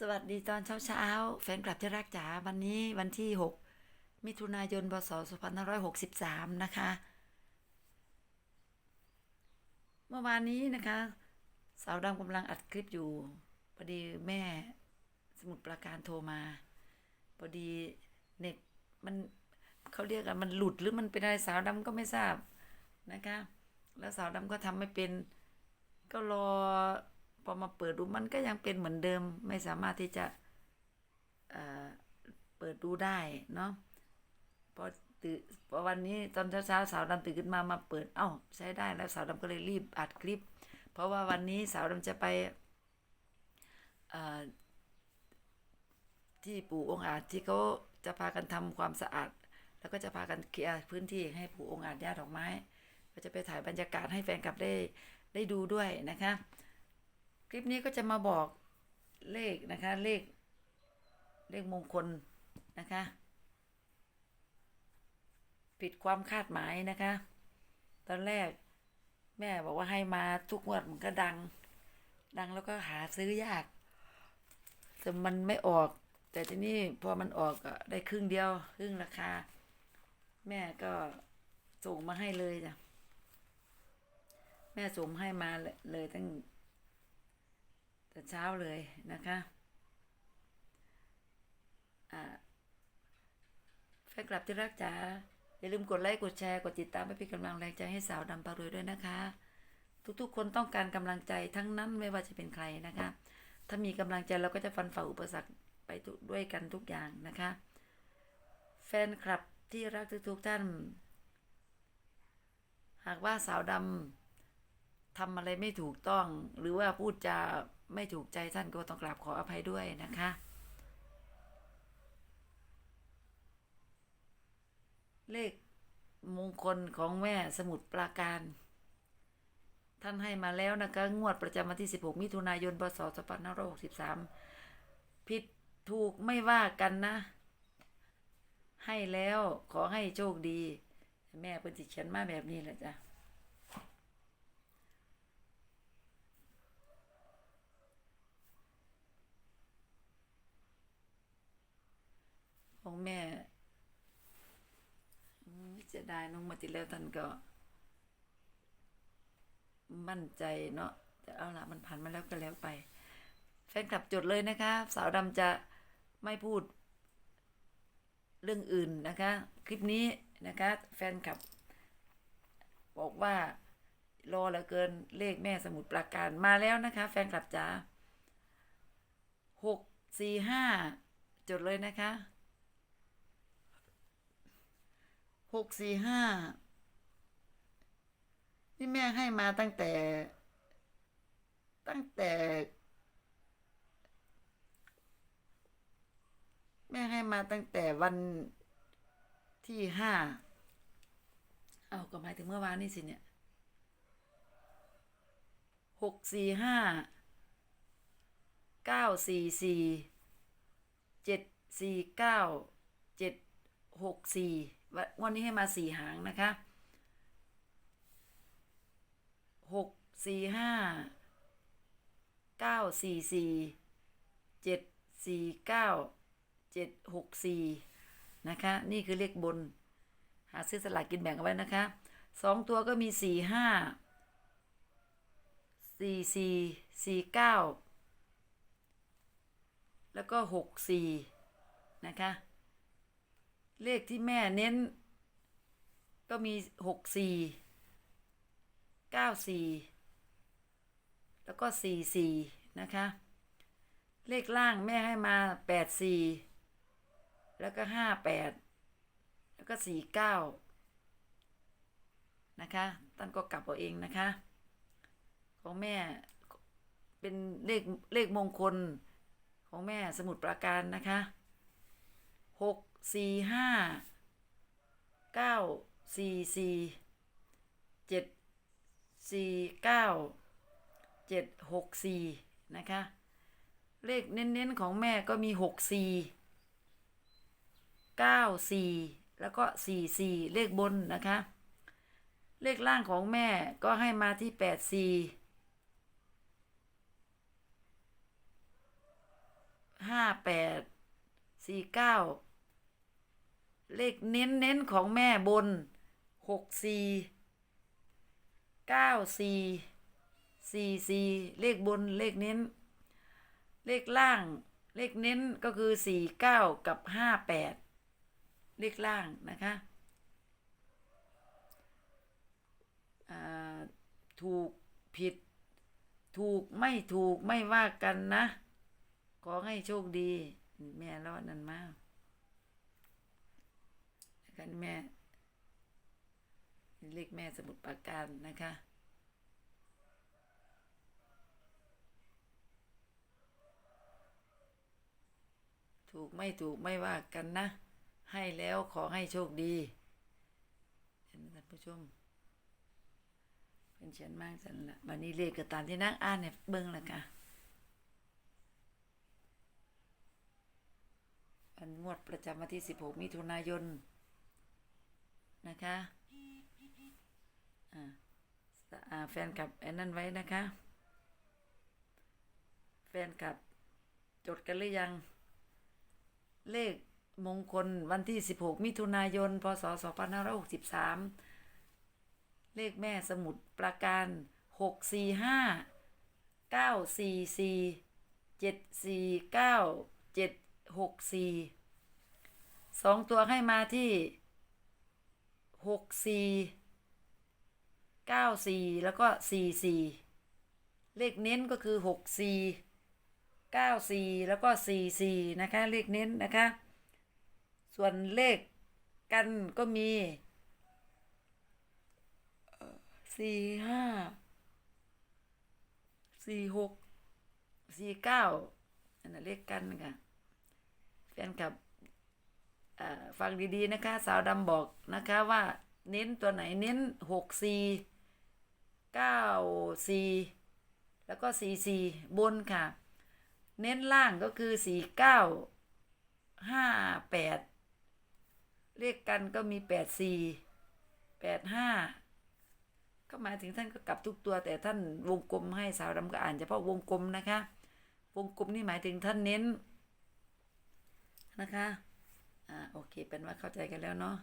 สวัสดีตอนเช้าเช้าๆแฟนคลับที่รักจ๋าวันนี้วันที่ 6 มิถุนายนพศ2563 นะคะ เมื่อวานนี้นะคะ สาวดำกำลังอัดคลิปอยู่พอดีแม่สมุดประการโทรมาพอดีเน็ตมันเขาเรียกกันมันหลุดหรือมันเป็นอะไรสาวดำก็ไม่ทราบนะคะ แล้วสาวดำก็ทำไม่เป็นก็รอ พอมาเปิดดูมันก็ยังเป็นเหมือนเดิม ไม่สามารถที่จะเอ่อเปิดดูได้เนาะพอตื่นพอวันนี้ตอนเช้าๆสาวดำตื่นขึ้นมามาเปิดเอ้าใช้ได้แล้วสาวดำก็เลยรีบอัดคลิป เพราะว่าวันนี้สาวดำจะไปเอ่อที่ปู่องค์อาจที่เขาจะพากันทำความสะอาด แล้วก็จะพากันเคลียร์พื้นที่ให้ปู่องค์อาจญาดอกไม้ ก็จะไปถ่ายบรรยากาศให้แฟนคลับได้ได้ดูด้วยนะคะ คลิปนี้ก็จะมาบอกเลขนะคะ เลข เลขมงคลนะคะ ผิดความคาดหมายนะคะ ตอนแรกแม่บอกว่าให้มาทุกงวดมันก็ดัง ดังแล้วก็หาซื้อยาก แต่มันไม่ออก แต่ทีนี้พอมันออกก็ได้ครึ่งเดียว ครึ่งราคา แม่ก็ส่งมาให้เลยจ้ะ แม่ส่งให้มาเลยเลยตั้ง แต่เช้าเลยนะคะแฟนคลับที่รักจ๋าอย่าลืมกดไลค์กดแชร์กดติดตามเพื่อเป็นกำลังแรงใจให้สาวดำปารวยด้วยนะคะ ทุกๆ คนต้องการกำลังใจทั้งนั้นไม่ว่าจะเป็นใครนะคะ ถ้ามีกำลังใจเราก็จะฟันฝ่าอุปสรรคไปทุกด้วยกันทุกอย่างนะคะ แฟนคลับที่รักทุกๆท่าน หากว่าสาวดำทำอะไรไม่ถูกต้องหรือว่าพูดจา ไม่ถูกใจท่านก็ต้องกราบขออภัยด้วยนะคะเลขมงคลของแม่สมุดปราการ ท่านให้มาแล้วนะคะ งวดประจำวันที่ 16 มิถุนายนพศ2563 ผิดถูกไม่ว่ากันนะ ให้แล้วขอให้โชคดี แม่เป็นสิเขียนมาแบบนี้แหละจ้ะ ของแม่อืมเสียดายน้องมาติแล้วท่านก็ มั่นใจเนาะแต่เอาละมันผ่านมาแล้วก็แล้วไป แฟนคลับจดเลยนะคะ สาวดำจะไม่พูด เรื่องอื่นนะคะ คลิปนี้นะคะ แฟนคลับ บอกว่ารอเหลือเกินเลขแม่สมุดปราการมาแล้วนะคะ แฟนคลับจ๋าหกสี่ห้าจดเลยนะคะ หกสี่ห้านี่แม่ให้มาตั้งแต่ ตั้งแต่ แม่ให้มาตั้งแต่วันที่ห้าเอาก็หมายถึงเมื่อวานนี่สิเนี่ยหกสี่ห้าเก้าสี่สี่เจ็ดสี่เก้าเจ็ด หกสี่วันนี้ให้มาสี่หางนะคะหกสี่ห้าเก้าสี่สี่เจ็ดสี่เก้าเจ็ดหกสี่นะคะ นี่คือเลขบน หาซื้อสลากกินแบ่งเอาไว้นะคะสองตัวก็มีสี่ห้าสี่สี่สี่เก้าแล้วก็หกสี่นะคะ เลขที่แม่เน้น ก็มีหกสี่เก้าสี่แล้วก็สี่สี่นะคะ เลขล่างแม่ให้มาแปดสี่แล้วก็ห้าแปดแล้วก็สี่เก้านะคะท่านก็กลับเอาเองนะคะ ของแม่เป็นเลขเลขมงคลของแม่สมุดปราการนะคะหก สี่ห้าเก้าสี่สี่เจ็ดสี่เก้าเจ็ดหกสี่นะคะ เลขเน้นๆของแม่ก็มีหกสี่เก้าสี่แล้วก็สี่สี่เลขบนนะคะ เลขล่างของแม่ก็ให้มาที่แปดสี่ห้าแปดสี่เก้า เลขเน้นเน้นของแม่บนหกสี่เก้าสี่สี่สี่เลขบนเลขเน้น เลขล่างเลขเน้นก็คือสี่เก้ากับห้าแปดเลขล่างนะคะถูกผิด ถูกไม่ถูกไม่ว่ากันนะ ขอให้โชคดี แม่รอดนั่นมาก กันแม่ เลขแม่สมุดปราการนะคะถูกไม่ถูกไม่ว่ากันนะ ให้แล้วขอให้โชคดีเห็นท่านผู้ชมเป็นเชียนมากสันละวันนี้เลขกระตามที่นั่งอ่านเนี่ยเบิ้งละค่ะวันงวดประจำวันที่ 16 มิถุนายน นะคะอ่าแฟนกับไอ้นั่นไว้นะคะ แฟนกับจดกันหรือยัง เลขมงคลวันที่ 16 มิถุนายน พศ 2563 เลขแม่สมุดประการ 645 944 749 764สองตัวให้มาที่ 64 94แล้วก็44เลขเน้นก็คือ64 94แล้วก็44นะคะ เลขเน้นนะคะ ส่วนเลขกันก็มีสี่ห้าสี่หกสี่เก้าอันนั้นเลขกันค่ะแฟนกับ ฟังดีๆนะคะ สาวดำบอกนะคะว่าเน้นตัวไหนเน้นหกสี่เก้าสี่แล้วก็สี่สี่บนค่ะ เน้นล่างก็คือสี่เก้าห้าแปดเลขกันก็มีแปดสี่แปดห้าก็หมายถึงท่านก็กลับทุกตัว แต่ท่านวงกลมให้สาวดำก็อ่านเฉพาะวงกลมนะคะ วงกลมนี่หมายถึงท่านเน้นนะคะ อ่าโอเคเป็นว่าเข้าใจกันแล้วเนาะ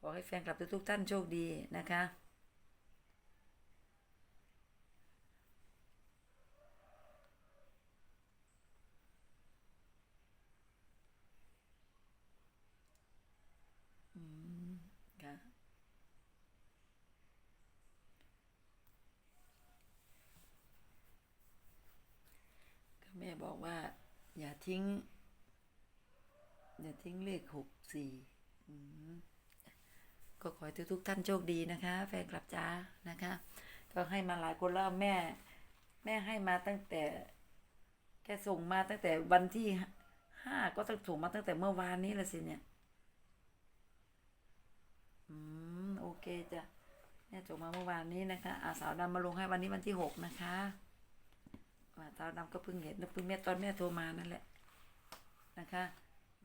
ขอให้แฟนคลับทุกๆท่านโชคดีนะคะอืมก็แม่บอกว่าอย่าทิ้ง อย่าทิ้งเลขหกสี่ก็ขอให้ทุกๆท่านโชคดีนะคะ แฟนคลับจ้านะคะ ก็ให้มาหลายคนแล้วแม่ แม่ให้มาตั้งแต่ แกส่งมาตั้งแต่วันที่ห้าก็ต้องส่งมาตั้งแต่เมื่อวานนี้ละสิเนี่ย อืม โอเคจ้ะเนี่ยจบมาเมื่อวานนี้นะคะอาสาวดำมาลงให้วันนี้วันที่หกนะคะว่าสาวดำก็เพิ่งเห็นเพิ่งแม่ตอนแม่โทรมานั่นแหละนะคะ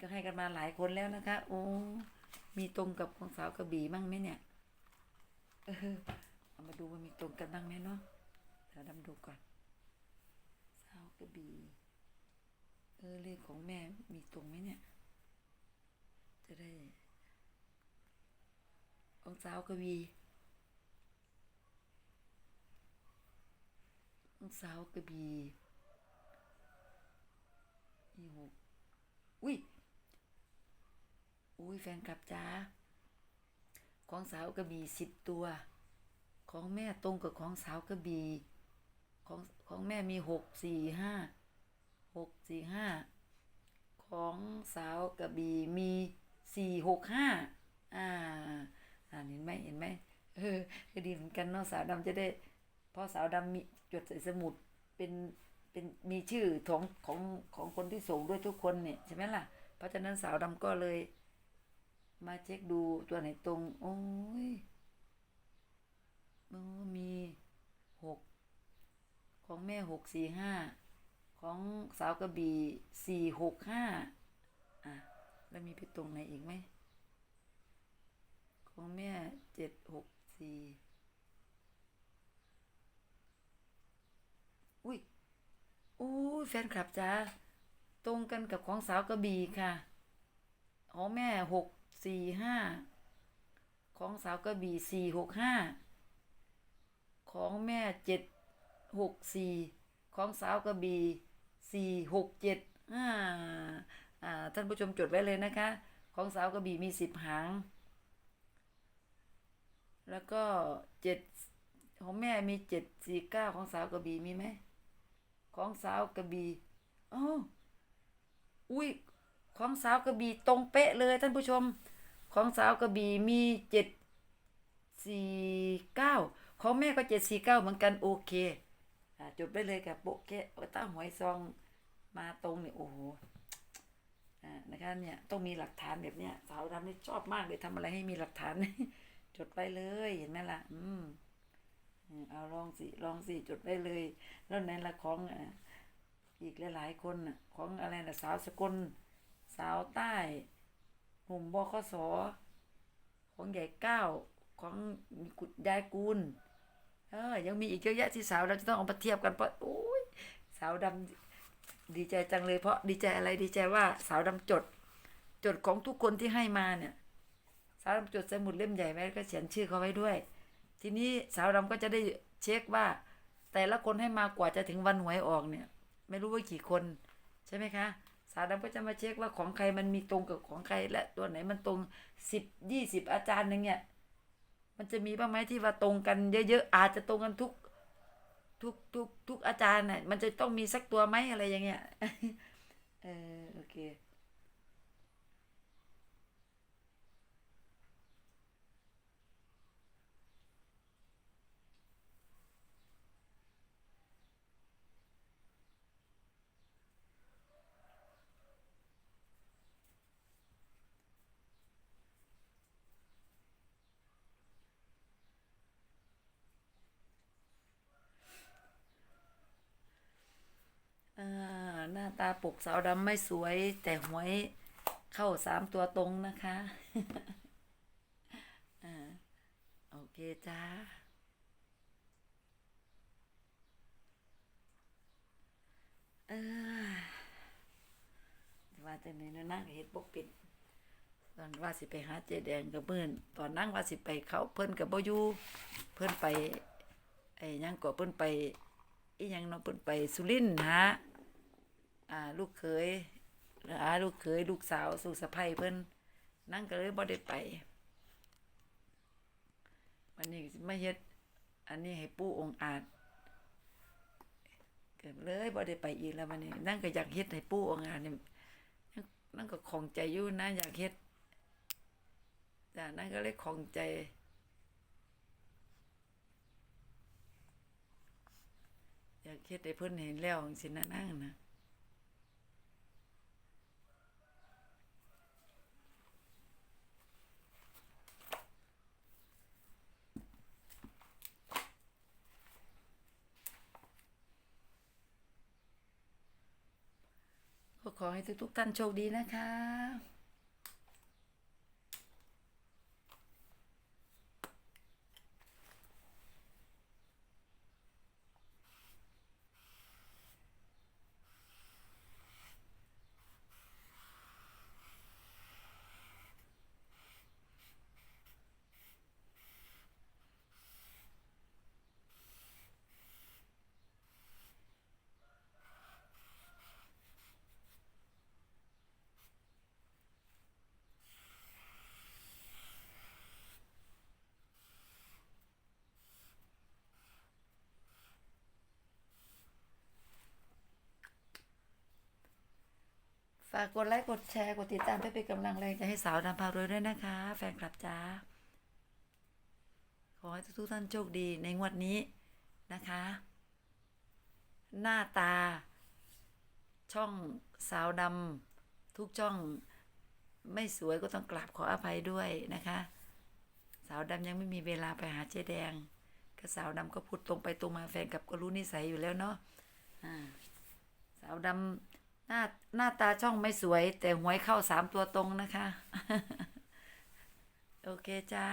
ก็ให้กันมาหลายคนแล้วนะคะ โอ้มีตรงกับของสาวกระบี่บ้างไหมเนี่ยเออเอามาดูว่ามีตรงกันบ้างไหมเนาะสาวดำดูก่อนสาวกระบี่เออเลขของแม่มีตรงไหมเนี่ย จะได้ของสาวกวีของสาวกระบีนี่หกอุ้ย อุ้ยแฟนคลับจ้า ของสาวกระบีสิบตัว ของแม่ตรงกับของสาวกระบีของของแม่มีหกสี่ห้าหกสี่ห้าของสาวกระบีมีสี่หกห้าอ่าอ่านเห็นไหมเห็นไหมเออดีเหมือนกันเนาะสาวดำจะได้พราะสาวดำมีจดใส่สมุดเป็นเป็นมีชื่อของของของคนที่ส่งด้วยทุกคนเนี่ยใช่ไหมล่ะ เพราะฉะนั้นสาวดำก็เลย มาเช็คดูตัวไหนตรง โอ้ยโอ้มีหกของแม่หกสี่ห้าของสาวกระบี่สี่หกห้าอะ แล้วมีไปตรงไหนอีกไหม ของแม่เจ็ดหกสี่อุ้ยอู้แฟนคลับจ้าตรงกันกับของสาวกระบี่ค่ะ ของแม่หก สี่ห้าของสาวกระบี่สี่หกห้าของแม่เจ็ดหกสี่ของสาวกระบี่สี่หกเจ็ดอ่าอ่าท่านผู้ชมจดไว้เลยนะคะ ของสาวกระบี่มีสิบหาง แล้วก็เจ็ดของแม่มีเจ็ดสี่เก้าของสาวกระบี่มีไหมของสาวกระบี่อ๋ออุ้ยของสาวกระบี่ตรงเป๊ะเลยท่านผู้ชม ของสาวกระบี่มีเจ็ดสี่เก้าของแม่ก็เจ็ดสี่เก้าเหมือนกันโอเคอจบได้เลยกับโปะแกะตั้งหวยซองมาตรงเนี่ยโอ้โหอ่านะคะเนี่ยต้องมีหลักฐานแบบเนี้ยสาวดำนี่ชอบมากเลยทำอะไรให้มีหลักฐาน จดไปเลยเห็นไหมล่ะ อืมเอาลองสิลองสิจดไว้เลย แล้วในละของอ่าอีกหลายๆคนน่ะของอะไรนะสาวสกลสาวใต้ หนุ่มบคสของใหญ่เก้าของกุดยายกูลเออยังมีอีกเยอะแยะที่สาวเราจะต้องเอามาเทียบกันเพราะโอ้ยสาวดำดีใจจังเลยเพราะดีใจอะไรดีใจว่าสาวดำจด จดของทุกคนที่ให้มาเนี่ย สาวดำจดสมุดเล่มใหญ่ไว้แล้ก็เขียนชื่อเขาไว้ด้วย ทีนี้สาวดำก็จะได้เช็คว่า แต่ละคนให้มากว่าจะถึงวันหวยออกเนี่ย ไม่รู้ว่ากี่คนใช่ไหมคะ สาวดำก็จะมาเช็คว่าของใครมันมีตรงกับของใคร และตัวไหนมันตรงสิบยี่สิบอาจารย์หนึ่งเนี่ย มันจะมีบ้างไหมที่ว่าตรงกันเยอะๆอาจจะตรงกันทุก ทุกทุกทุกอาจารย์น่ะมันจะต้องมีสักตัวไหมอะไรอย่างเงี้ยเออโอเค อ่าหน้า ตาปกสาวดำไม่สวย แต่หวยเข้าสามตัวตรงนะคะอ่าโอเคจ้าเออว่าแต่ไหนนะนั่งเห็ดปกปิดตอนว่าสิไปหาเจแดงกับเพื่อนตอนนั่งว่าสิไปเขาเพิ่นกับบอยู่เพิ่นไปไอ้ยังก็เพิ่นไปอียังเนาะเพิ่นไปสุรินทร์หา อ่าลูกเขยหาลูกเขยลูกสาวสู่สะใภ้เพิ่นนั่งก็เลยบ่ได้ไปวันนี้สิมาเฮ็ด อันนี้ให้ปู่องค์อาจเกิดเลยบ่ได้ไปอีกแล้ววันนี้ นั่งก็อยากเฮ็ดให้ปู่องค์อาจนี่นั่งก็ของใจอยู่นะอยากเฮ็ดจ้ะนั่นก็เลยของใจอยากเฮ็ดให้เพิ่นเห็นแล้วจังซี่นะนั่งนะ ขอให้ทุกๆท่านโชคดีนะคะากกดไลค์กดแชร์กดติดตามเพื่อเป็นกำลังแรงใจให้สาวดำพารวยด้วยนะคะ แฟนคลับจ้า ขอให้ทุกท่านโชคดีในงวดนี้นะคะ หน้าตา ช่องสาวดำทุกช่องไม่สวยก็ต้องกราบขออภัยด้วยนะคะ สาวดำยังไม่มีเวลาไปหาเจ๊แดงก็สาวดำก็พูดตรงไปตรงมาแฟนกับก็รู้นิสัยอยู่แล้วเนาะอ่าสาวดำ หน้าหน้าตาช่องไม่สวย แต่หวยเข้าสามตัวตรงนะคะ โอเคจ้า